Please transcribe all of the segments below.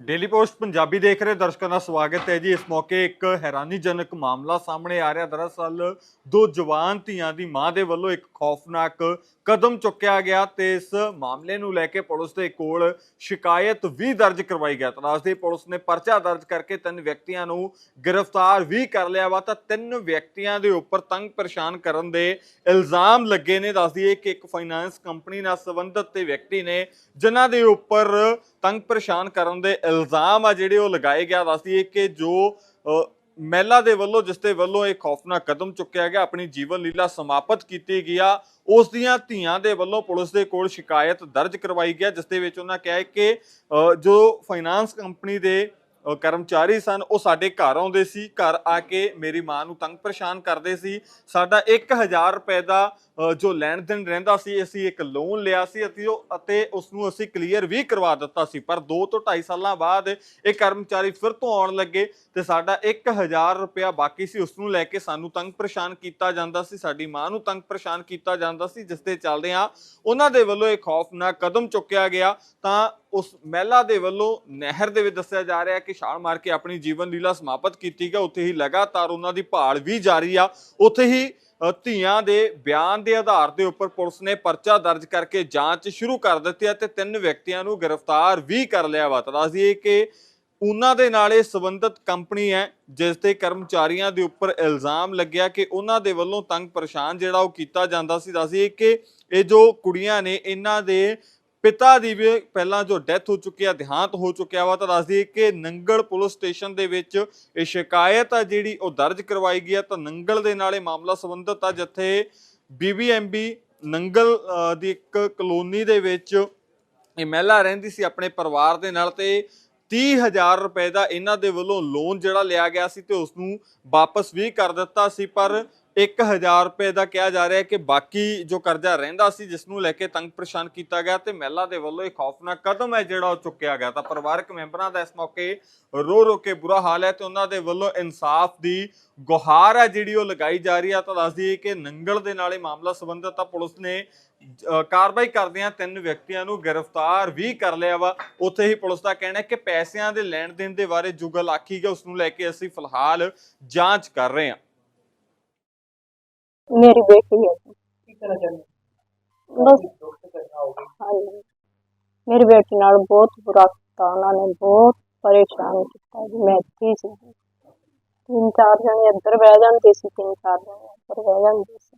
Daily post Punjabi ਦੇਖ ਰਹੇ ਦਰਸ਼ਕਾਂ ਦਾ ਸਵਾਗਤ ਹੈ ਜੀ। ਇਸ ਮੌਕੇ ਇੱਕ ਹੈਰਾਨੀਜਨਕ ਮਾਮਲਾ ਸਾਹਮਣੇ ਆ ਰਿਹਾ। ਦਰਅਸਲ ਦੋ ਜਵਾਨ ਧੀਆਂ ਦੀ ਮਾਂ ਦੇ ਵੱਲੋਂ ਇੱਕ ਖੌਫਨਾਕ ਕਦਮ ਚੁੱਕਿਆ ਗਿਆ ਤੇ ਇਸ ਮਾਮਲੇ ਨੂੰ ਲੈ ਕੇ ਪੁਲਿਸ ਦੇ ਕੋਲ ਸ਼ਿਕਾਇਤ ਵੀ ਦਰਜ ਕਰਵਾਈ ਗਿਆ ਤਰਾਸਦੀ ਪੁਲਿਸ ਨੇ ਪਰਚਾ ਦਰਜ ਕਰਕੇ ਤਿੰਨ ਵਿਅਕਤੀਆਂ ਨੂੰ ਗ੍ਰਿਫਤਾਰ ਵੀ ਕਰ ਲਿਆ ਵਾ। ਤਾਂ ਤਿੰਨ ਵਿਅਕਤੀਆਂ ਦੇ ਉੱਪਰ ਤੰਗ ਪਰੇਸ਼ਾਨ ਕਰਨ ਦੇ ਇਲਜ਼ਾਮ ਲੱਗੇ ਨੇ। ਦੱਸਦੀ ਦਈਏ ਕਿ ਇੱਕ ਫਾਈਨਾਂਸ ਕੰਪਨੀ ਨਾਲ ਸੰਬੰਧਿਤ ਤੇ ਵਿਅਕਤੀ ਨੇ ਜਿਨ੍ਹਾਂ ਦੇ ਉੱਪਰ ਤੰਗ ਪਰੇਸ਼ਾਨ ਕਰਨ ਦੇ ਇਲਜ਼ਾਮ ਆ ਜਿਹੜੇ ਉਹ ਲਗਾਏ ਗਿਆ ਦੱਸ ਦਈਏ ਕਿ ਜੋ ਮਹਿਲਾ ਦੇ ਵੱਲੋਂ ਜਿਸ ਦੇ ਵੱਲੋਂ ਇਹ ਖੌਫਨਾਕ ਕਦਮ ਚੁੱਕਿਆ ਗਿਆ ਆਪਣੀ ਜੀਵਨ ਲੀਲਾ ਸਮਾਪਤ ਕੀਤੀ ਗਿਆ ਉਸ ਦੀਆਂ ਧੀਆਂ ਦੇ ਵੱਲੋਂ ਪੁਲਿਸ ਦੇ ਕੋਲ ਸ਼ਿਕਾਇਤ ਦਰਜ ਕਰਵਾਈ ਗਿਆ ਜਿਸ ਦੇ ਵਿੱਚ ਉਹਨਾਂ ਕਿਹਾ ਕਿ ਅ, ਜੋ ਫਾਈਨਾਂਸ ਕੰਪਨੀ ਦੇ ਕਰਮਚਾਰੀ ਸਨ ਉਹ ਸਾਡੇ ਘਰ ਆਉਂਦੇ ਸੀ ਘਰ ਆ ਕੇ ਮੇਰੀ ਮਾਂ ਨੂੰ ਤੰਗ ਪਰੇਸ਼ਾਨ ਕਰਦੇ ਸੀ। ਸਾਡਾ 1000 ਰੁਪਏ ਦਾ ਜੋ ਲੈਣ ਦੇਣ ਰਹਿੰਦਾ ਸੀ, ਅਸੀਂ ਇੱਕ ਲੋਨ ਲਿਆ ਸੀ ਅਤੇ ਉਹ ਅਤੇ ਉਸ ਨੂੰ ਅਸੀਂ ਕਲੀਅਰ ਵੀ ਕਰਵਾ ਦਿੱਤਾ ਸੀ। ਪਰ 2 ਤੋਂ 2.5 ਸਾਲਾਂ ਬਾਅਦ ਇਹ ਕਰਮਚਾਰੀ ਫਿਰ ਤੋਂ ਆਉਣ ਲੱਗੇ ਤੇ ਸਾਡਾ 1000 ਰੁਪਇਆ ਬਾਕੀ ਸੀ। ਉਸ ਨੂੰ ਲੈ ਕੇ ਸਾਨੂੰ ਤੰਗ ਪਰੇਸ਼ਾਨ ਕੀਤਾ ਜਾਂਦਾ ਸੀ। ਸਾਡੀ ਮਾਂ ਨੂੰ ਤੰਗ ਪਰੇਸ਼ਾਨ ਕੀਤਾ ਜਾਂਦਾ ਸੀ, ਜਿਸ ਦੇ ਚੱਲਦੇ ਆ ਉਹਨਾਂ ਦੇ ਵੱਲੋਂ ਇਹ ਖੌਫਨਾਕ ਕਦਮ ਚੁੱਕਿਆ ਗਿਆ। ਤਾਂ ਉਸ ਮਹਿਲਾ ਦੇ ਵੱਲੋਂ ਨਹਿਰ ਦੇ ਵਿੱਚ ਦੱਸਿਆ ਜਾ ਰਿਹਾ ਕਿ ਛਾਲ ਮਾਰ ਕੇ ਆਪਣੀ ਜੀਵਨ ਲੀਲਾ ਸਮਾਪਤ ਕੀਤੀ ਗਿਆ ਉੱਥੇ ਹੀ ਲਗਾਤਾਰ ਉਹਨਾਂ ਦੀ ਭਾਲ ਵੀ ਜਾਰੀ ਆ। ਉੱਥੇ ਹੀ ਧੀਆਂ ਦੇ ਬਿਆਨ ਦੇ ਆਧਾਰ ਦੇ ਉੱਪਰ ਪੁਲਿਸ ਨੇ ਪਰਚਾ ਦਰਜ ਕਰਕੇ ਜਾਂਚ ਸ਼ੁਰੂ ਕਰ ਦਿੱਤੀ ਹੈ ਤੇ ਤਿੰਨ ਵਿਅਕਤੀਆਂ ਨੂੰ ਗ੍ਰਿਫਤਾਰ ਵੀ ਕਰ ਲਿਆ ਵਾ। ਤਾਂ ਦੱਸ ਕਿ ਉਹਨਾਂ ਦੇ ਨਾਲ ਇਹ ਸੰਬੰਧਿਤ ਕੰਪਨੀ ਹੈ, ਜਿਸ ਦੇ ਕਰਮਚਾਰੀਆਂ ਦੇ ਉੱਪਰ ਇਲਜ਼ਾਮ ਲੱਗਿਆ ਕਿ ਉਹਨਾਂ ਦੇ ਵੱਲੋਂ ਤੰਗ ਪਰੇਸ਼ਾਨ ਜਿਹੜਾ ਉਹ ਕੀਤਾ ਜਾਂਦਾ ਸੀ। ਦੱਸ ਕਿ ਇਹ ਜੋ ਕੁੜੀਆਂ ਨੇ, ਇਹਨਾਂ ਦੇ ਪਿਤਾ ਦੀ ਵੀ ਪਹਿਲਾਂ ਜੋ ਡੈਥ ਹੋ ਚੁੱਕੀ ਆ, ਦੇਹਾਂਤ ਹੋ ਚੁੱਕਿਆ ਵਾ, ਤਾਂ ਦੱਸਦੀ ਦਈਏ ਕਿ ਨੰਗਲ ਪੁਲਿਸ ਸਟੇਸ਼ਨ ਦੇ ਵਿੱਚ ਇਹ ਸ਼ਿਕਾਇਤ ਆ ਜਿਹੜੀ ਉਹ ਦਰਜ ਕਰਵਾਈ ਗਈ ਆ, ਤਾਂ ਨੰਗਲ ਦੇ ਨਾਲ ਇਹ ਮਾਮਲਾ ਸੰਬੰਧਿਤ ਆ, ਜਿੱਥੇ ਬੀਬੀਐਮਬੀ ਨੰਗਲ ਦੀ ਇੱਕ ਕਲੋਨੀ ਦੇ ਵਿੱਚ ਇਹ ਮਹਿਲਾ ਰਹਿੰਦੀ ਸੀ ਆਪਣੇ ਪਰਿਵਾਰ ਦੇ ਨਾਲ ਤੇ 30000 ਰੁਪਏ ਦਾ ਇਹਨਾਂ ਦੇ ਵੱਲੋਂ ਲੋਨ ਜਿਹੜਾ ਲਿਆ ਗਿਆ ਸੀ ਤੇ ਉਸ ਨੂੰ ਵਾਪਸ ਵੀ ਕਰ ਦਿੱਤਾ ਸੀ, ਪਰ 1000 ਰੁਪਏ ਦਾ ਕਿਹਾ ਜਾ ਰਿਹਾ ਹੈ ਕਿ ਬਾਕੀ ਜੋ ਕਰਜ਼ਾ ਰਹਿੰਦਾ ਸੀ, ਜਿਸ ਨੂੰ ਲੈ ਕੇ ਤੰਗ ਪਰੇਸ਼ਾਨ ਕੀਤਾ ਗਿਆ ਤੇ ਮਹਿਲਾ ਦੇ ਵੱਲੋਂ ਇੱਕ ਖੌਫਨਾਕ ਕਦਮ ਹੈ ਜਿਹੜਾ ਉਹ ਚੁੱਕਿਆ ਗਿਆ। ਤਾਂ ਪਰਿਵਾਰਕ ਮੈਂਬਰਾਂ ਦਾ ਇਸ ਮੌਕੇ ਰੋ ਰੋ ਕੇ ਬੁਰਾ ਹਾਲ ਹੈ ਤੇ ਉਹਨਾਂ ਦੇ ਵੱਲੋਂ ਇਨਸਾਫ ਦੀ ਗੁਹਾਰ ਹੈ ਜਿਹੜੀ ਉਹ ਲਗਾਈ ਜਾ ਰਹੀ ਹੈ। ਤਾਂ ਦੱਸ ਦਈਏ ਕਿ ਨੰਗਲ ਦੇ ਨਾਲ ਇਹ ਮਾਮਲਾ ਸੰਬੰਧਤ ਤਾਂ ਪੁਲਿਸ ਨੇ ਕਾਰਵਾਈ ਕਰਦਿਆਂ ਤਿੰਨ ਵਿਅਕਤੀਆਂ ਨੂੰ ਗ੍ਰਿਫਤਾਰ ਵੀ ਕਰ ਲਿਆ ਵਾ। ਉੱਥੇ ਹੀ ਪੁਲਿਸ ਦਾ ਕਹਿਣਾ ਹੈ ਕਿ ਪੈਸਿਆਂ ਦੇ ਲੈਣ ਦੇਣ ਦੇ ਬਾਰੇ ਜੁਗਲ ਆਖੀ ਗਿਆ। ਉਸ ਨੂੰ ਲੈ ਕੇ ਅਸੀਂ ਫਿਲਹਾਲ ਜਾਂਚ ਕਰ ਰਹੇ ਹਾਂ। ਮੇਰੀ ਬੇਟੀ ਹੈ ਜੀ। ਕੀ ਕਹਿਣਾ ਚਾਹੁੰਦੇ ਬਸ ਦੁੱਖ ਤੇ ਘਟਨਾ ਹੋ ਗਈ ਹਾਂਜੀ ਮੇਰੀ ਬੇਟੀ ਨਾਲ ਬਹੁਤ ਬੁਰਾ ਕੀਤਾ ਉਹਨਾਂ ਨੇ ਬਹੁਤ ਪਰੇਸ਼ਾਨ ਕੀਤਾ ਜੀ ਮੈਂ ਇੱਥੇ ਹੀ ਸੀ ਤਿੰਨ ਚਾਰ ਜਣੇ ਇੱਧਰ ਬਹਿ ਜਾਂਦੇ ਸੀ ਤਿੰਨ ਚਾਰ ਜਣੇ ਉੱਧਰ ਬਹਿ ਜਾਂਦੇ ਸੀ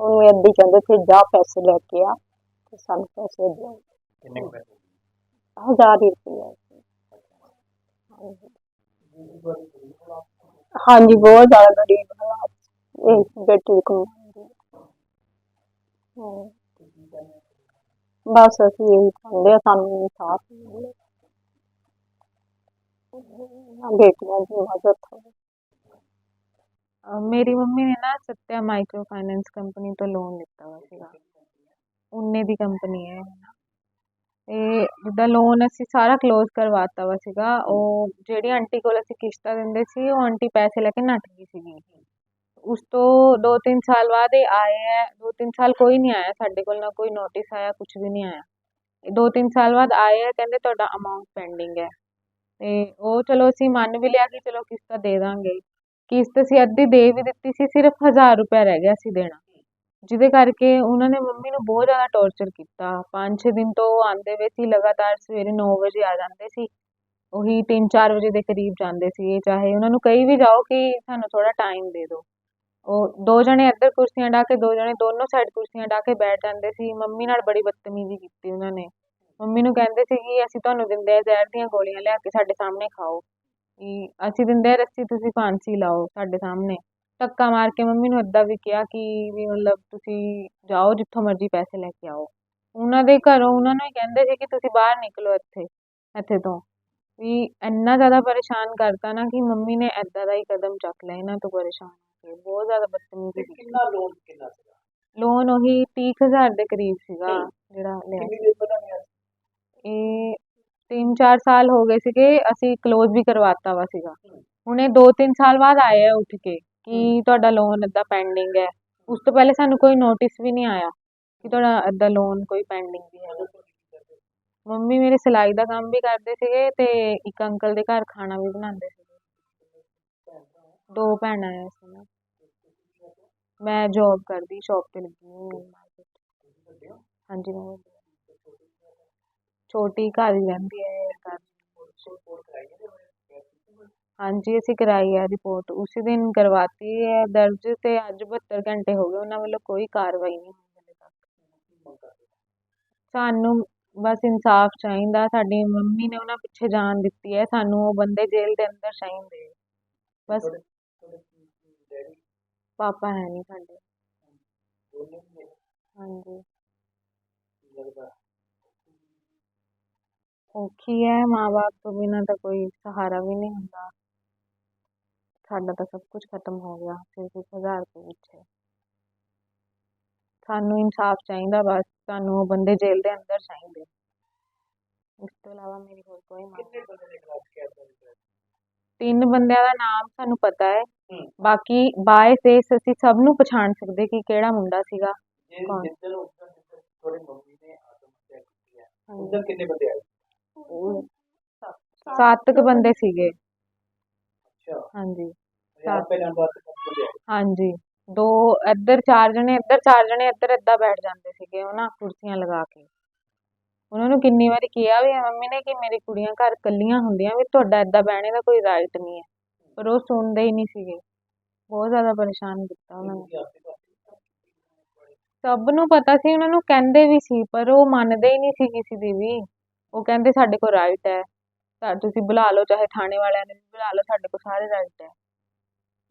ਉਹਨੂੰ ਏਦਾਂ ਹੀ ਕਹਿੰਦੇ ਸੀ ਜਾ ਪੈਸੇ ਲੈ ਕੇ ਆ ਤੇ ਸਾਨੂੰ ਪੈਸੇ ਦਿਓ ਕਿੰਨੇ ਕੁ ਪੈਸੇ ਹਜ਼ਾਰ ਹੀ ਰੁਪਇਆ ਸੀ ਹਾਂਜੀ। ਜ਼ਿੰਦਗੀ ਭਰ ਦੀ ਗਰੀਬ ਹਾਲਾਤ ਹਾਂਜੀ ਬਹੁਤ ਜ਼ਿਆਦਾ ਗਰੀਬ ਹਾਲਾਤ ਸੀ। ਇਹ ਬੇਟੀ ਦੀ ਕਮਾਈ ਹਾਂ। ਬਸ ਅਸੀਂ ਇਹੀ ਚਾਹੁੰਦੇ ਹਾਂ, ਸਾਨੂੰ ਇਨਸਾਫ ਮਿਲੇ। ਨਾ ਬੇਟੀਆਂ ਦੀ ਮਦਦ ਹੋਵੇ। ਅਹ ਮੇਰੀ ਮੰਮੀ ਨੇ ਨਾ ਸੱਤਿਆ ਮਾਈਕਰੋ ਫਾਈਨੈਂਸ ਕੰਪਨੀ ਤੋਂ ਲੋਨ ਲਿੱਤਾ ਹੋਇਆ ਸੀਗਾ। ਉਹਨੇ ਦੀ ਕੰਪਨੀ ਹੈ ਇਹ। ਜਿੱਦਾਂ ਲੋਨ ਅਸੀਂ ਸਾਰਾ ਕਲੋਜ਼ ਕਰਵਾਤਾ ਵਾ ਸੀਗਾ, ਉਹ ਜਿਹੜੀ ਆਂਟੀ ਕੋਲ ਅਸੀਂ ਕਿਸ਼ਤਾਂ ਦਿੰਦੇ ਸੀ, ਉਹ ਆਂਟੀ ਪੈਸੇ ਲੈ ਕੇ ਨੱਠ ਗਈ ਸੀਗੀ। ਉਸ ਤੋਂ 2-3 ਸਾਲ ਬਾਅਦ ਇਹ ਆਏ ਹੈ 2-3 ਸਾਲ ਕੋਈ ਨਹੀਂ ਆਇਆ ਸਾਡੇ ਕੋਲ, ਨਾ ਕੋਈ ਨੋਟਿਸ ਆਇਆ ਕੁਝ ਵੀ ਨਹੀਂ ਆਇਆ। 2-3 ਸਾਲ ਬਾਅਦ ਆਏ ਹੈ ਕਹਿੰਦੇ ਤੁਹਾਡਾ ਅਮਾਉਂਟ ਪੈਂਡਿੰਗ ਹੈ। ਤੇ ਉਹ ਚਲੋ ਅਸੀਂ ਮੰਨ ਵੀ ਲਿਆ ਕਿ ਚਲੋ ਕਿਸ਼ਤਾਂ ਦੇ ਦਾਂਗੇ। ਕਿਸ਼ਤ ਅਸੀਂ ਅੱਧੀ ਦੇ ਵੀ ਦਿੱਤੀ ਸੀ, ਸਿਰਫ 1000 ਰੁਪਏ ਰਹਿ ਗਿਆ ਸੀ ਦੇਣਾ। ਜਿਹਦੇ ਕਰਕੇ ਉਹਨਾਂ ਨੇ ਮੰਮੀ ਨੂੰ ਬਹੁਤ ਜ਼ਿਆਦਾ ਟੌਰਚਰ ਕੀਤਾ। 5-6 ਦਿਨ ਤੋਂ ਉਹ ਆਉਂਦੇ ਵੇ ਸੀ, ਲਗਾਤਾਰ ਸਵੇਰੇ 9 ਵਜੇ ਆ ਜਾਂਦੇ ਸੀ। ਉਹੀ 3-4 ਵਜੇ ਦੇ ਕਰੀਬ ਜਾਂਦੇ ਸੀ। ਚਾਹੇ ਉਹਨਾਂ ਨੂੰ ਕਹੀ ਵੀ ਜਾਓ ਕਿ ਸਾਨੂੰ ਥੋੜਾ ਟਾਈਮ ਦੇ ਦਿਓ। ਉਹ ਦੋ ਜਣੇ ਇੱਧਰ ਕੁਰਸੀਆਂ ਢਾ ਕੇ, ਦੋ ਜਣੇ ਦੋਨੋਂ ਸਾਈਡ ਕੁਰਸੀਆਂ ਢਾ ਕੇ ਬੈਠ ਜਾਂਦੇ ਸੀ। ਮੰਮੀ ਨਾਲ ਬੜੀ ਬਦਤਮੀਜ਼ੀ ਕੀਤੀ ਉਹਨਾਂ ਨੇ। ਮੰਮੀ ਨੂੰ ਕਹਿੰਦੇ ਸੀ ਕਿ ਅਸੀਂ ਤੁਹਾਨੂੰ ਦਿੰਦੇ ਆ ਜ਼ਹਿਰ ਦੀਆਂ ਗੋਲੀਆਂ, ਲਿਆ ਕੇ ਸਾਡੇ ਸਾਹਮਣੇ ਖਾਓ। ਕਿ ਅਸੀਂ ਦਿੰਦੇ ਆ ਰੱਸੀ, ਤੁਸੀਂ ਫਾਂਸੀ ਲਾਓ ਸਾਡੇ ਸਾਹਮਣੇ। ਧੱਕਾ ਮਾਰ ਕੇ ਮੰਮੀ ਨੂੰ ਏਦਾਂ ਵੀ ਕਿਹਾ ਕਿ ਵੀ ਮਤਲਬ ਤੁਸੀਂ ਜਾਓ ਜਿੱਥੋਂ ਮਰਜ਼ੀ ਪੈਸੇ ਲੈ ਕੇ ਆਓ। ਉਹਨਾਂ ਦੇ ਘਰੋਂ ਉਹਨਾਂ ਨੂੰ ਹੀ ਕਹਿੰਦੇ ਸੀ ਕਿ ਤੁਸੀਂ ਬਾਹਰ ਨਿਕਲੋ ਇੱਥੇ ਇੱਥੇ ਤੋਂ। ਵੀ ਇੰਨਾ ਜ਼ਿਆਦਾ ਪਰੇਸ਼ਾਨ ਕਰਤਾ ਨਾ ਕਿ ਮੰਮੀ ਨੇ ਏਦਾਂ ਦਾ ਹੀ ਕਦਮ ਚੱਕ ਲਿਆ, ਇਹਨਾਂ ਤੋਂ ਪਰੇਸ਼ਾਨ। ਹੋ ਕੇ ਬਹੁਤ ਜ਼ਿਆਦਾ ਬਦਤਮੀਜ਼ੀ ਕੀਤੀ ਕਿੰਨਾ ਲੋਨ ਕਿੰਨਾ ਸੀਗਾ? ਲੋਨ ਉਹੀ 30000 ਦੇ ਕਰੀਬ ਸੀਗਾ ਜਿਹੜਾ ਲਿਆ ਕਿੰਨੀ ਦੇਰ ਪਹਿਲਾਂ ਲਿਆ ਸੀ? ਇਹ 3-4 ਸਾਲ ਹੋ ਗਏ ਸੀਗੇ ਅਸੀਂ ਕਲੋਜ਼ ਵੀ ਕਰਵਾਤਾ ਵਾ ਸੀਗਾ। ਹੁਣ ਇਹ 2-3 ਸਾਲ ਬਾਅਦ ਆਏ ਆ ਉੱਠ ਕੇ ਕਿ ਤੁਹਾਡਾ ਲੋਨ ਏਦਾਂ ਪੈਂਡਿੰਗ ਹੈ। ਉਸ ਤੋਂ ਪਹਿਲੇ ਸਾਨੂੰ ਕੋਈ ਨੋਟਿਸ ਵੀ ਨਹੀਂ ਆਇਆ ਕਿ ਤੁਹਾਡਾ ਏਦਾਂ ਲੋਨ ਕੋਈ ਪੈਂਡਿੰਗ ਵੀ ਹੈ ਮੰਮੀ ਮੇਰੇ ਸਿਲਾਈ ਦਾ ਕੰਮ ਵੀ ਕਰਦੇ ਸੀਗੇ ਤੇ ਇੱਕ ਅੰਕਲ ਦੇ ਘਰ ਖਾਣਾ ਵੀ ਬਣਾਉਂਦੇ ਸੀਗੇ ਦੋ ਭੈਣਾਂ ਐ ਅਸੀਂ ਨਾ ਮੈਂ ਜੌਬ ਕਰਦੀ ਸ਼ੌਪ ਤੇ ਲੱਗੀ ਹੋਈ ਹਾਂ। ਮਾਰਕੀਟ ਹਾਂਜੀ, ਮੈਂ ਵੱਡੀ। ਹਾਂ। ਛੋਟੀ ਘਰ ਹੀ ਰਹਿੰਦੀ ਹੈ ਘਰ। ਹਾਂਜੀ, ਅਸੀਂ ਕਰਾਈ ਹੈ ਰਿਪੋਰਟ ਉਸੇ ਦਿਨ ਕਰਵਾਤੀ ਹੈ, ਦਰਜ ਤੇ ਅੱਜ 72 ਘੰਟੇ ਹੋ ਗਏ, ਉਹਨਾਂ ਵੱਲੋਂ ਕੋਈ ਕਾਰਵਾਈ ਨਹੀਂ ਹੋਈ ਹਾਲੇ ਤੱਕ। ਸਾਨੂੰ ਬਸ ਇਨਸਾਫ ਚਾਹੀਦਾ, ਸਾਡੀ ਮੰਮੀ ਨੇ ਉਹਨਾਂ ਪਿੱਛੇ ਜਾਨ ਦਿੱਤੀ ਹੈ, ਸਾਨੂੰ ਉਹ ਬੰਦੇ ਜੇਲ੍ਹ ਦੇ ਅੰਦਰ ਚਾਹੀਦੇ ਬਸ ਪਾਪਾ ਹੈ ਨਹੀਂ ਸਾਡੇ ਹਾਂਜੀ ਔਖੀ ਹੈ ਮਾਂ-ਬਾਪ ਤੋਂ ਬਿਨਾਂ ਤਾਂ ਕੋਈ ਸਹਾਰਾ ਵੀ ਨਹੀਂ ਹੁੰਦਾ ਸਾਡਾ ਤਾਂ ਸਭ ਕੁਝ ਖਤਮ ਹੋ ਗਿਆ ਸਿਰਫ ਇੱਕ ਹਜ਼ਾਰ ਰੁਪਏ ਪਿੱਛੇ ਸਾਨੂੰ ਇਨਸਾਫ ਚਾਹੀਦਾ ਬਸ ਸਾਨੂੰ ਉਹ ਬੰਦੇ ਜੇਲ੍ਹ ਦੇ ਅੰਦਰ ਚਾਹੀਦੇ ਇਸ ਤੋਂ ਇਲਾਵਾ ਮੇਰੀ ਹੋਰ ਕੋਈ ਮੰਗ ਕਿੰਨੇ ਬੰਦੇ ਦੇ ਖਿਲਾਫ ਕੇਸ ਦਰਜ ਹੈ ਤਿੰਨ ਬੰਦਿਆਂ ਦਾ ਨਾਮ ਸਾਨੂੰ ਪਤਾ ਹੈ ਹੂੰ। ਬਾਕੀ ਬਾਏ ਫੇਸ ਅਸੀਂ ਸਭ ਨੂੰ ਪਛਾਣ ਸਕਦੇ ਕਿ ਕਿਹੜਾ ਮੁੰਡਾ ਸੀਗਾ ਕੌਣ? ਜਿੱਦਣ ਉਸ ਦਿਨ ਜਿੱਦਣ ਤੁਹਾਡੀ ਮੰਮੀ ਨੇ ਆਤਮ ਹੱਤਿਆ ਕੀਤੀ ਹੈ। ਉਸ ਹਾਂਜੀ। ਦਿਨ ਕਿੰਨੇ ਬੰਦੇ ਆਏ? ਉਹ ਸੱਤ ਕੁ ਬੰਦੇ ਸੀਗੇ। ਅੱਛਾ। ਹਾਂਜੀ। ਯਾਰ ਪਹਿਲਾਂ ਬਾਅਦ ਸੱਤ ਬੰਦੇ ਆਏ। ਹਾਂਜੀ। ਦੋ ਇੱਧਰ ਚਾਰ ਜਣੇ ਇੱਧਰ ਚਾਰ ਜਣੇ ਇੱਧਰ ਏਦਾਂ ਬੈਠ ਜਾਂਦੇ ਸੀਗੇ ਉਹ ਨਾ ਕੁਰਸੀਆਂ ਲਗਾ ਕੇ। ਉਹਨਾਂ ਨੂੰ ਕਿੰਨੀ ਵਾਰੀ ਕਿਹਾ ਵੀ ਹੈ ਮੰਮੀ ਨੇ ਕਿ ਮੇਰੀ ਕੁੜੀਆਂ ਘਰ ਇਕੱਲੀਆਂ ਹੁੰਦੀਆਂ ਵੀ ਤੁਹਾਡਾ ਏਦਾਂ ਬਹਿਣੇ ਦਾ ਕੋਈ ਰਾਈਟ ਨਹੀਂ ਹੈ। ਪਰ ਉਹ ਸੁਣਦੇ ਹੀ ਨਹੀਂ ਸੀਗੇ। ਬਹੁਤ ਜ਼ਿਆਦਾ ਪਰੇਸ਼ਾਨ ਕੀਤਾ ਉਹਨਾਂ ਨੇ। ਸਭ ਨੂੰ ਪਤਾ ਸੀ ਉਹਨਾਂ ਨੂੰ ਕਹਿੰਦੇ ਵੀ ਸੀ ਪਰ ਉਹ ਮੰਨਦੇ ਹੀ ਨਹੀਂ ਸੀ ਕਿਸੇ ਦੀ ਵੀ। ਉਹ ਕਹਿੰਦੇ ਸਾਡੇ ਕੋਲ ਰਾਈਟ ਹੈ। ਤਾਂ ਤੁਸੀਂ ਬੁਲਾ ਲਓ ਚਾਹੇ ਥਾਣੇ ਵਾਲਿਆਂ ਨੇ ਵੀ ਬੁਲਾ ਲਓ ਸਾਡੇ ਕੋਲ ਸਾਰੇ ਰਾਈਟ ਹੈ।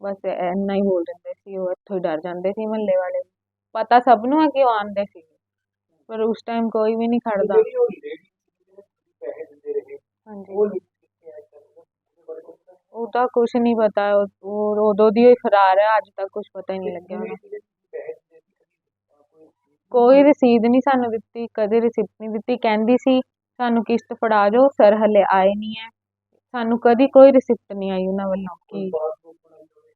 ਬਸ ਇੰਨਾ ਹੀ ਬੋਲ ਦਿੰਦੇ ਸੀ ਉਹ ਇੱਥੋਂ ਹੀ ਡਰ ਜਾਂਦੇ ਸੀ ਮਹੱਲੇ ਵਾਲੇ। ਪਤਾ ਸਭ ਨੂੰ ਹੈ ਕਿ ਉਹ ਆਉਂਦੇ ਸੀ। ਪਰ ਉਸ ਟਾਈਮ ਕੋਈ ਵੀ ਨਹੀਂ ਖੜਦਾ। ਹਾਂਜੀ ਉਹ lady ਕਿੱਥੇ ਆਈ ਕਰਦਾ ਉਹਦੇ ਬਾਰੇ ਕੁਝ ਪਤਾ ਕੁਝ ਨਹੀਂ ਪਤਾ, ਉਹ ਉਦੋਂ ਦੀ ਹੀ ਫਰਾਰ ਹੈ, ਅੱਜ ਤੱਕ ਕੁਝ ਪਤਾ ਹੀ ਨਹੀਂ ਲੱਗਿਆ ਉਹਨੂੰ। ਕੋਈ ਰਸੀਦ ਨਹੀਂ ਸਾਨੂੰ ਦਿੱਤੀ, ਕਦੇ ਰਿਸਿਪਟ ਨਹੀਂ ਦਿੱਤੀ, ਕਹਿੰਦੀ ਸੀ, ਸਾਨੂੰ ਕਿਸ਼ਤ ਫੜਾ ਜਾਓ ਸਰ ਹਲੇ ਆਏ ਨਹੀਂ ਹੈ। ਸਾਨੂੰ ਕਦੀ ਕੋਈ ਰਿਸਿਪਟ ਨਹੀਂ ਆਈ ਉਹਨਾਂ ਵੱਲੋਂ ਕਿ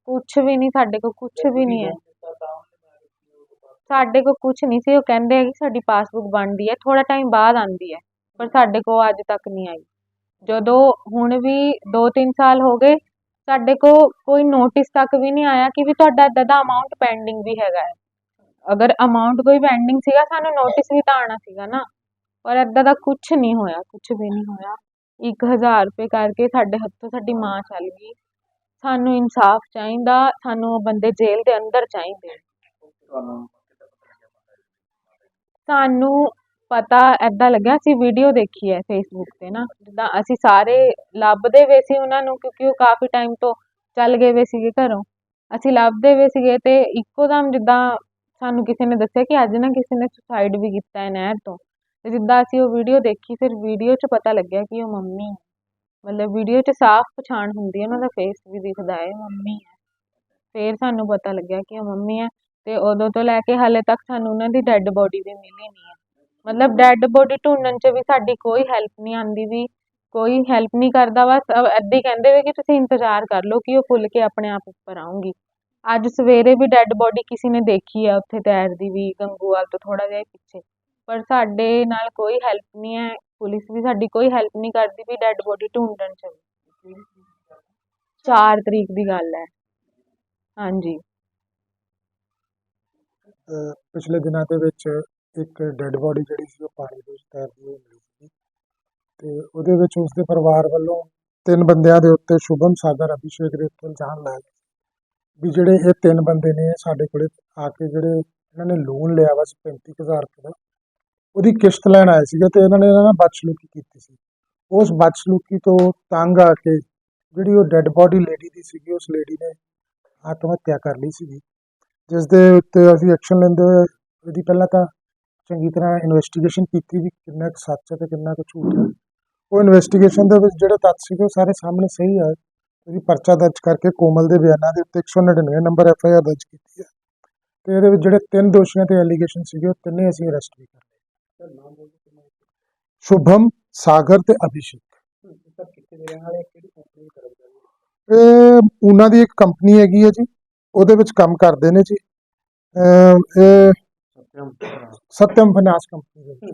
ਕੁਝ ਵੀ ਨਹੀਂ ਸਾਡੇ ਕੋਲ ਕੁਝ ਵੀ ਨਹੀਂ ਹੈ। ਸਾਡੇ ਕੋਲ ਕੁਝ ਨਹੀਂ ਸੀ, ਉਹ ਕਹਿੰਦੇ ਆ ਕਿ ਸਾਡੀ ਪਾਸਬੁੱਕ ਬਣਦੀ ਹੈ ਥੋੜਾ ਟਾਈਮ ਬਾਅਦ ਆਉਂਦੀ ਹੈ, ਪਰ ਸਾਡੇ ਕੋਲ ਅੱਜ ਤੱਕ ਨਹੀਂ ਆਈ। ਜਦੋਂ ਹੁਣ ਵੀ 2-3 ਸਾਲ ਹੋ ਗਏ ਸਾਡੇ ਕੋਲ ਕੋਈ ਨੋਟਿਸ ਤੱਕ ਵੀ ਨਹੀਂ ਆਇਆ ਕਿ ਵੀ ਤੁਹਾਡਾ ਇੱਦਾਂ ਦਾ ਅਮਾਉਂਟ ਪੈਂਡਿੰਗ ਵੀ ਹੈਗਾ ਹੈ। ਅਗਰ ਅਮਾਉਂਟ ਕੋਈ ਪੈਂਡਿੰਗ ਸੀਗਾ ਸਾਨੂੰ ਨੋਟਿਸ ਵੀ ਤਾਂ ਆਉਣਾ ਸੀਗਾ ਨਾ। ਪਰ ਇੱਦਾਂ ਦਾ ਕੁਝ ਨਹੀਂ ਹੋਇਆ ਕੁਝ ਵੀ ਨਹੀਂ ਹੋਇਆ। 1000 ਰੁਪਏ ਕਰਕੇ ਸਾਡੇ ਹੱਥੋਂ ਸਾਡੀ ਮਾਂ ਚੱਲ ਗਈ। ਸਾਨੂੰ ਇਨਸਾਫ ਚਾਹੀਦਾ ਸਾਨੂੰ ਉਹ ਬੰਦੇ ਜੇਲ੍ਹ ਦੇ ਅੰਦਰ ਚਾਹੀਦੇ ਸਾਨੂੰ ਪਤਾ ਐਦਾਂ ਲੱਗਿਆ ਅਸੀਂ ਵੀਡੀਓ ਦੇਖੀ ਹੈ ਫੇਸਬੁੱਕ ਤੇ ਨਾ, ਜਿੱਦਾਂ ਅਸੀਂ ਸਾਰੇ ਲੱਭਦੇ ਵੇ ਸੀ ਉਹਨਾਂ ਨੂੰ, ਕਿਉਂਕਿ ਉਹ ਕਾਫੀ ਟਾਈਮ ਤੋਂ ਚੱਲ ਗਏ ਵੇ ਸੀਗੇ ਘਰੋਂ। ਅਸੀਂ ਲੱਭਦੇ ਵੇ ਸੀਗੇ ਤੇ ਇੱਕੋ ਦਮ ਜਿੱਦਾਂ ਸਾਨੂੰ ਕਿਸੇ ਨੇ ਦੱਸਿਆ ਕਿ ਅੱਜ ਨਾ ਕਿਸੇ ਨੇ ਸੁਸਾਈਡ ਵੀ ਕੀਤਾ ਹੈ ਨਹਿਰ ਤੋਂ। ਤੇ ਜਿੱਦਾਂ ਅਸੀਂ ਉਹ ਵੀਡੀਓ ਦੇਖੀ, ਫਿਰ ਵੀਡੀਓ 'ਚ ਪਤਾ ਲੱਗਿਆ ਕਿ ਉਹ ਮੰਮੀ ਹੈ। ਮਤਲਬ ਵੀਡੀਓ 'ਚ ਸਾਫ਼ ਪਛਾਣ ਹੁੰਦੀ ਹੈ, ਉਹਨਾਂ ਦਾ ਫੇਸ ਵੀ ਦਿਖਦਾ ਹੈ ਮੰਮੀ ਹੈ। ਫਿਰ ਸਾਨੂੰ ਪਤਾ ਲੱਗਿਆ ਕਿ ਉਹ ਮੰਮੀ ਹੈ ਤੇ ਉਦੋਂ ਤੋਂ ਲੈ ਕੇ ਹਾਲੇ ਤੱਕ ਸਾਨੂੰ ਉਹਨਾਂ ਦੀ ਡੈੱਡ ਬੋਡੀ ਵੀ ਮਿਲੀ ਨਹੀਂ ਹੈ। ਮਤਲਬ ਡੈੱਡ ਬੋਡੀ ਢੂੰਡਣ 'ਚ ਵੀ ਸਾਡੀ ਕੋਈ ਹੈਲਪ ਨਹੀਂ ਆਉਂਦੀ ਵੀ, ਕੋਈ ਹੈਲਪ ਨਹੀਂ ਕਰਦਾ, ਬਸ ਅਹ ਹੀ ਕਹਿੰਦੇ ਵੇ ਕਿ ਤੁਸੀਂ ਇੰਤਜ਼ਾਰ ਕਰ ਲਓ ਕਿ ਉਹ ਖੁੱਲ ਕੇ ਆਪਣੇ ਆਪ ਉੱਪਰ ਆਊਗੀ। ਅੱਜ ਸਵੇਰੇ ਵੀ ਡੈੱਡ ਬੋਡੀ ਕਿਸੇ ਨੇ ਦੇਖੀ ਹੈ ਉੱਥੇ ਤੈਰਦੀ ਵੀ ਗੰਗੂਵਾਲ ਤੋਂ ਥੋੜਾ ਜਿਹਾ ਪਿੱਛੇ। ਪਰ ਸਾਡੇ ਨਾਲ ਕੋਈ ਹੈਲਪ ਨਹੀਂ ਹੈ, ਪੁਲਿਸ ਵੀ ਸਾਡੀ ਕੋਈ ਹੈਲਪ ਨਹੀਂ ਕਰਦੀ ਵੀ ਡੈੱਡ ਬੋਡੀ ਢੂੰਡਣ 'ਚ। 4 ਤਰੀਕ ਦੀ ਗੱਲ ਹੈ। ਹਾਂਜੀ। ਪਿਛਲੇ ਦਿਨਾਂ ਦੇ ਵਿੱਚ ਇੱਕ ਡੈੱਡ ਬੋਡੀ ਜਿਹੜੀ ਸੀ ਉਹ ਪਾਣੀ ਦੇ ਵਿੱਚ ਤੈਰਦੀ ਹੋਈ ਮਿਲੀ ਸੀ ਤੇ ਉਹਦੇ ਵਿੱਚ ਉਸਦੇ ਪਰਿਵਾਰ ਵੱਲੋਂ ਤਿੰਨ ਬੰਦਿਆਂ ਦੇ ਉੱਤੇ ਸ਼ੁਭਮ ਸਾਗਰ, ਅਭਿਸ਼ੇਕ ਦੇ ਉੱਤੇ ਇਲਜ਼ਾਮ ਲਾਇਆ ਵੀ ਜਿਹੜੇ ਇਹ ਤਿੰਨ ਬੰਦੇ ਨੇ ਸਾਡੇ ਕੋਲੇ ਆ ਕੇ ਜਿਹੜੇ ਇਹਨਾਂ ਨੇ ਲੋਨ ਲਿਆ ਵਾ ਸੀ 35000 ਰੁਪਏ ਦਾ, ਉਹਦੀ ਕਿਸ਼ਤ ਲੈਣ ਆਏ ਸੀਗੇ ਤੇ ਇਹਨਾਂ ਨੇ ਇਹਨਾਂ ਨਾਲ ਬਦਸਲੂਕੀ ਕੀਤੀ ਸੀ। ਉਸ ਬਦਸਲੂਕੀ ਤੋਂ ਤੰਗ ਆ ਕੇ ਜਿਹੜੀ ਉਹ ਡੈੱਡ ਬੋਡੀ ਲੇਡੀ ਦੀ ਸੀਗੀ, ਉਸ ਲੇਡੀ ਨੇ ਆਤਮ ਹੱਤਿਆ ਕਰ ਲਈ ਸੀਗੀ ਜਿਸ ਦੇ ਉੱਤੇ ਅਸੀਂ ਐਕਸ਼ਨ ਲੈਂਦੇ ਹੋਏ ਇਹਦੀ ਪਹਿਲਾਂ ਤਾਂ ਚੰਗੀ ਤਰ੍ਹਾਂ ਇਨਵੈਸਟੀਗੇਸ਼ਨ ਕੀਤੀ ਵੀ ਕਿੰਨਾ ਕੁ ਸੱਚ ਹੈ ਤੇ ਕਿੰਨਾ ਕੁ ਝੂਠ ਹੈ। ਉਹ ਇਨਵੈਸਟੀਗੇਸ਼ਨ ਦੇ ਵਿੱਚ ਜਿਹੜੇ ਤੱਥ ਸੀਗੇ ਉਹ ਸਾਰੇ ਸਾਹਮਣੇ ਸਹੀ ਆਏ ਉਹਦੀ ਪਰਚਾ ਦਰਜ ਕਰਕੇ ਕੋਮਲ ਦੇ ਬਿਆਨਾਂ ਦੇ ਉੱਤੇ 199 ਨੰਬਰ ਐਫ ਆਈ ਆਰ ਦਰਜ ਕੀਤੀ ਹੈ ਤੇ ਇਹਦੇ ਵਿੱਚ ਜਿਹੜੇ ਤਿੰਨ ਦੋਸ਼ੀਆਂ ਤੇ ਐਲੀਗੇਸ਼ਨ ਸੀਗੇ ਉਹ ਤਿੰਨੇ ਅਸੀਂ ਅਰੈਸਟ ਵੀ ਕਰ ਲਏ। ਸ਼ੁਭਮ ਸਾਗਰ ਤੇ ਅਭਿਸ਼ੇਕ। ਇਹ ਉਹਨਾਂ ਦੀ ਇੱਕ ਕੰਪਨੀ ਹੈਗੀ ਹੈ ਜੀ। ਉਹਦੇ ਵਿੱਚ ਕੰਮ ਕਰਦੇ ਨੇ ਜੀ। ਇਹ ਸਤਿਅਮ ਫਾਈਨਾਂਸ ਕੰਪਨੀ ਦੇ ਵਿੱਚ।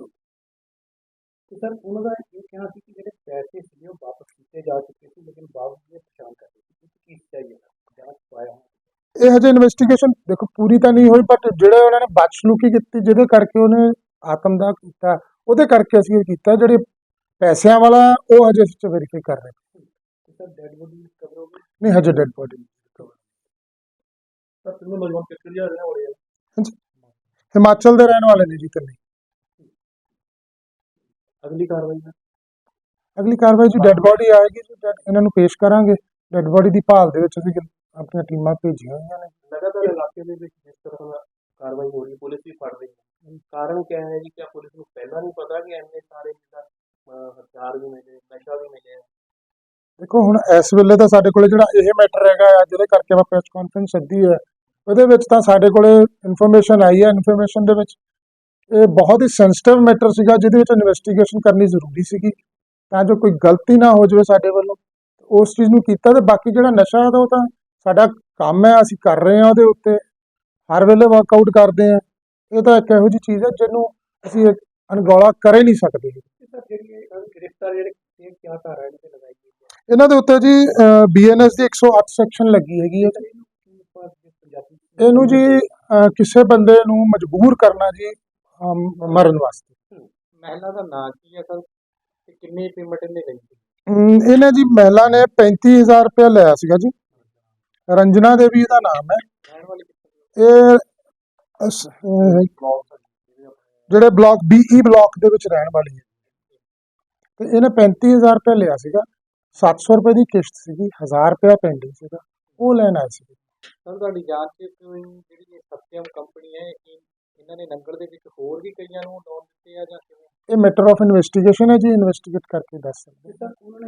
ਤੇ ਸਰ ਉਹਨਾਂ ਦਾ ਇਹ ਕਹਿਣਾ ਸੀ ਕਿ ਜਿਹੜੇ ਪੈਸੇ ਸੀ ਉਹ ਵਾਪਸ ਕੀਤੇ ਜਾ ਚੁੱਕੇ ਸੀ ਲੇਕਿਨ ਬਾਵਜੂਦ ਇਹ ਪਛਾਣ ਕਰ ਰਹੇ ਸੀ। ਕਿ ਕੀ ਚਾਹੀਏ ਜਾਂਚ ਪਾਇਆ ਇਹ ਹਜੇ ਇਨਵੈਸਟੀਗੇਸ਼ਨ ਦੇਖੋ ਪੂਰੀ ਤਾਂ ਨਹੀਂ ਹੋਈ ਬਟ ਜਿਹੜੇ ਉਹਨਾਂ ਨੇ ਬਦਸਲੂਕੀ ਕੀਤੀ ਜਿਹਦੇ ਕਰਕੇ ਉਹਨੇ ਆਤਮਦਾਹ ਕੀਤਾ ਉਹਦੇ ਕਰਕੇ ਅਸੀਂ ਇਹ ਕੀਤਾ ਜਿਹੜੇ ਪੈਸਿਆਂ ਵਾਲਾ ਉਹ ਹਜੇ ਅਸੀਂ ਵੈਰੀਫਾਈ ਕਰ ਰਹੇ ਹਾਂ। ਸਰ ਡੈਡ ਬੋਡੀ ਕਵਰ ਹੋ ਗਈ? ਨਹੀਂ ਹਜੇ ਡੈਡ ਬੋਡੀ ਸਰ ਤਿੰਨੋਂ ਨੌਜਵਾਨ ਕਿੱਥੇ ਜਾ ਰਹੇ ਹੋ ਰਹੇ ਹਿਮਾਚਲ ਦੇ ਰਹਿਣ ਵਾਲੇ ਨੇ ਜੀ ਤਿੰਨੇ ਅਗਲੀ ਕਾਰਵਾਈ ਦਾ ਅਗਲੀ ਕਾਰਵਾਈ ਜੀ ਡੈਡ ਬੋਡੀ ਆਏਗੀ ਜੀ dead- ਇਹਨਾਂ ਨੂੰ ਪੇਸ਼ ਕਰਾਂਗੇ। ਡੈਡ ਬੋਡੀ ਦੀ ਭਾਲ ਦੇ ਵਿੱਚ ਅਸੀਂ ਆਪਣੀਆਂ ਟੀਮਾਂ ਭੇਜੀਆਂ ਹੋਈਆਂ ਨੇ। ਲਗਾਤਾਰ ਇਲਾਕੇ ਦੇ ਵਿੱਚ ਜਿਸ ਤਰ੍ਹਾਂ ਕਾਰਵਾਈ ਹੋ ਰਹੀ ਪੁਲਿਸ ਵੀ ਫੜ ਰਹੀ ਹੈ। ਕਾਰਨ ਕਿਆ ਹੈ ਜੀ? ਕਿ ਪੁਲਿਸ ਨੂੰ ਪਹਿਲਾਂ ਨਹੀਂ ਪਤਾ ਕਿ ਇੰਨੇ ਸਾਰੇ ਜਿਹੜਾ ਅਹ, ਹਥਿਆਰ ਵੀ ਮਿਲੇ ਨਸ਼ਾ ਵੀ ਮਿਲਿਆ ਦੇਖੋ ਹੁਣ ਇਸ ਵੇਲੇ ਤਾਂ ਸਾਡੇ ਕੋਲੇ ਜਿਹੜਾ ਇਹ ਮੈਟਰ ਹੈਗਾ ਆ ਜਿਹਦੇ ਕਰਕੇ ਆਪਾਂ ਪ੍ਰੈਸ ਕਾਨਫਰੰਸ ਸੱਦੀ ਹੈ। ਉਹਦੇ ਵਿੱਚ ਤਾਂ ਸਾਡੇ ਕੋਲੇ ਇਨਫੋਰਮੇਸ਼ਨ ਆਈ ਹੈ ਇਨਫੋਰਮੇਸ਼ਨ ਦੇ ਵਿੱਚ। ਇਹ ਬਹੁਤ ਹੀ ਸੈਂਸਿਟਿਵ ਮੈਟਰ ਸੀਗਾ ਜਿਹਦੇ ਵਿੱਚ ਇਨਵੈਸਟੀਗੇਸ਼ਨ ਕਰਨੀ ਜ਼ਰੂਰੀ ਸੀਗੀ। ਤਾਂ ਜੋ ਕੋਈ ਗਲਤੀ ਨਾ ਹੋ ਜਾਵੇ ਸਾਡੇ ਵੱਲੋਂ ਉਸ ਚੀਜ਼ ਨੂੰ ਕੀਤਾ ਤੇ ਬਾਕੀ ਜਿਹੜਾ ਨਸ਼ਾ ਹੈ ਉਹ ਤਾਂ ਸਾਡਾ ਕੰਮ ਹੈ ਅਸੀਂ ਕਰ ਰਹੇ ਹਾਂ ਉਹਦੇ ਉੱਤੇ। ਹਰ ਵੇਲੇ ਵਰਕਆਊਟ ਕਰਦੇ ਹਾਂ। ਇਹ ਤਾਂ ਇੱਕ ਇਹੋ ਜਿਹੀ ਚੀਜ਼ ਹੈ ਜਿਹਨੂੰ ਅਸੀਂ ਅਣਗੌਲਾ ਕਰ ਹੀ ਨਹੀਂ ਸਕਦੇ। ਇਹਨਾਂ ਦੇ ਉੱਤੇ ਜੀ ਬੀਐਨਐਸ ਦੀ 108 ਸੈਕਸ਼ਨ ਲੱਗੀ ਹੈਗੀ ਹੈ ਇਹਨੂੰ ਕੀ ਆਪਾਂ ਜੇ ਪੰਜਾਬੀ ਇਹਨੂੰ ਜੀ ਅਹ, ਕਿਸੇ ਬੰਦੇ ਨੂੰ ਮਜਬੂਰ ਕਰਨਾ ਜੀ ਅਮ, ਮਰਨ ਵਾਸਤੇ। ਮਹਿਲਾ ਦਾ ਨਾਂ ਕੀ ਹੈ ਸਰ? ਤੇ ਕਿੰਨੀ ਪੇਮੈਂਟ ਇਹਨੇ ਲਈ ਸੀ? ਅਮ, ਇਹਨੇ ਜੀ ਮਹਿਲਾ ਨੇ 35000 ਰੁਪਏ ਲਿਆ ਸੀਗਾ ਜੀ। ਰੰਜਨਾ ਦੇਵੀ ਦਾ ਨਾਮ ਹੈ। ਰਹਿਣ ਵਾਲੀ ਕਿੱਥੇ ਇਹ ਅਸ- ਅਹ, ਜਿਹੜੇ ਬਲਾਕ ਬੀਈ ਬਲਾਕ ਦੇ ਵਿੱਚ ਰਹਿਣ ਵਾਲੀ ਹੈ। ਤੇ ਇਹਨੇ 35000 ਰੁਪਏ ਲਿਆ ਸੀਗਾ। 700 ਰੁਪਏ ਦੀ ਕਿਸ਼ਤ ਸੀਗੀ। 1000 ਰੁਪਏ ਪੈਂਡਿੰਗ ਸੀਗਾ। ਉਹ ਲੈਣ ਆਇਆ ਸੀ। ਸਰ ਤੁਹਾਡੀ ਜਾਂਚ ਚ ਕੋਈ ਜਿਹੜੀ ਇਹ ਸਤਿਅਮ ਕੰਪਨੀ ਹੈ ਇਹ ਇਹਨਾਂ ਨੇ ਨੰਗਲ ਦੇ ਵਿੱਚ ਹੋਰ ਵੀ ਕਈਆਂ ਨੂੰ ਲੋਨ ਦਿੱਤੇ ਆ ਜਾਂ ਕਿਵੇਂ? ਇਹ ਮੈਟਰ ਆਫ ਇਨਵੈਸਟੀਗੇਸ਼ਨ ਹੈ ਜੀ ਇਨਵੈਸਟੀਗੇਟ ਕਰਕੇ ਦੱਸ ਸਕਦੇ ਸਰ ਉਹਨਾਂ ਨੇ